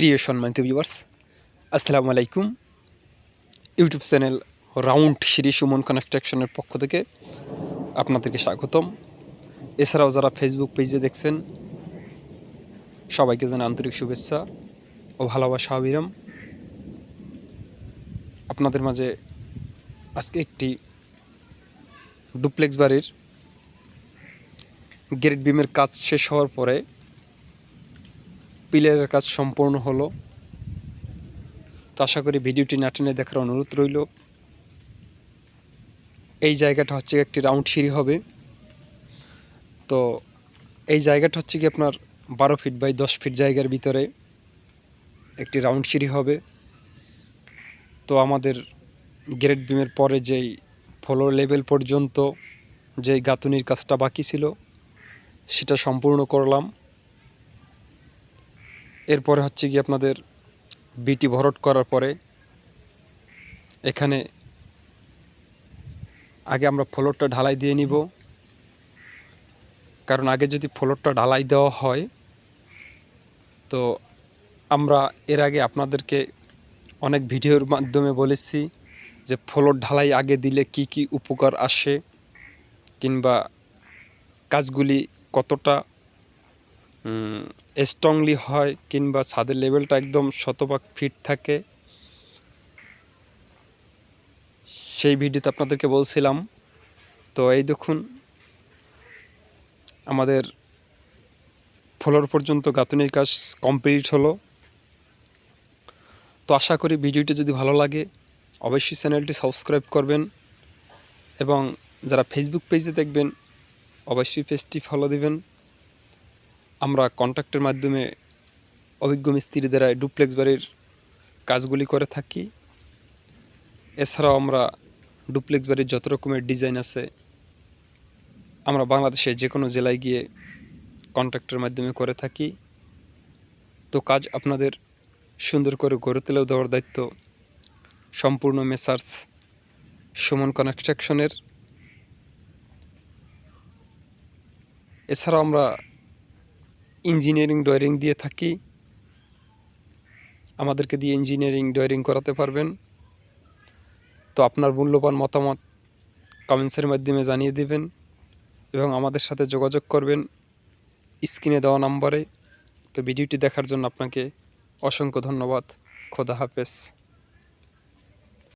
প্রিয় সম্মানিত ভিউয়ার্স আসসালামু আলাইকুম। YouTube channel round Siri Suman কনস্ট্রাকশনের পক্ষ থেকে আপনাদেরকে স্বাগতম। এছাড়াও যারা ফেসবুক পেজে দেখছেন, সবাইকে জানাই আন্তরিক শুভেচ্ছা ও ভালোবাসা অবিরাম। আপনাদের মাঝে আজকে একটি ডুপ্লেক্স বাড়ির গ্রেড বিমের কাজ শেষ হওয়ার পরে পিলারের কাজ সম্পূর্ণ হলো। তো আশা করি ভিডিওটি না টেনে দেখার অনুরোধ রইল। এই জায়গাটা হচ্ছে একটি রাউন্ড সিঁড়ি হবে। তো এই জায়গাটা হচ্ছে কি আপনার বারো ফিট বাই দশ ফিট জায়গার ভিতরে একটি রাউন্ড সিঁড়ি হবে। তো আমাদের গ্রেড বিমের পরে যেই ফ্লোর লেভেল পর্যন্ত যেই গাঁথুনির কাজটা বাকি ছিল, সেটা সম্পূর্ণ করলাম। এরপরে হচ্ছে কি আপনাদের বিটি ভরট করার পরে এখানে আগে আমরা ফ্লোরটা ঢালাই দিয়ে নিব। কারণ আগে যদি ফ্লোরটা ঢালাই দেওয়া হয়, তো আমরা এর আগে আপনাদেরকে অনেক ভিডিওর মাধ্যমে বলেছি যে ফ্লোর ঢালাই আগে দিলে কি কি উপকার আসে কিংবা কাজগুলি কতটা স্ট্রংলি হয় কিংবা ছাদের লেভেলটা একদম শতভাগ ফিট থাকে। সেই ভিডিওতে আপনাদেরকে বলছিলাম। তো এই দেখুন, আমাদের ফ্লোর পর্যন্ত গাঁথনির কাজ কমপ্লিট হলো। তো আশা করি ভিডিওটি যদি ভালো লাগে, অবশ্যই চ্যানেলটি সাবস্ক্রাইব করবেন এবং যারা ফেসবুক পেজে দেখবেন, অবশ্যই পেজটি ফলো দিবেন। আমরা কন্ট্রাক্টের মাধ্যমে অভিজ্ঞ মিস্ত্রি দ্বারা ডুপ্লেক্স বাড়ির কাজগুলি করে থাকি। এছাড়াও আমরা ডুপ্লেক্স বাড়ির যত রকমের ডিজাইন আছে, আমরা বাংলাদেশে যে কোনো জেলায় গিয়ে কন্ট্রাক্টের মাধ্যমে করে থাকি। তো কাজ আপনাদের সুন্দর করে গড়ে তুলেও দেওয়ার দায়িত্ব সম্পূর্ণ মেসার্স সুমন কনস্ট্রাকশনের। এছাড়াও আমরা ইঞ্জিনিয়ারিং ড্রয়িং দিয়ে থাকি। আমাদেরকে দিয়ে ইঞ্জিনিয়ারিং ড্রয়িং করাতে পারবেন। তো আপনার মূল্যবান মতামত কমেন্টসের মাধ্যমে জানিয়ে দেবেন এবং আমাদের সাথে যোগাযোগ করবেন স্ক্রিনে দেওয়া নম্বরে। তো ভিডিওটি দেখার জন্য আপনাকে অসংখ্য ধন্যবাদ। খোদা হাফেজ।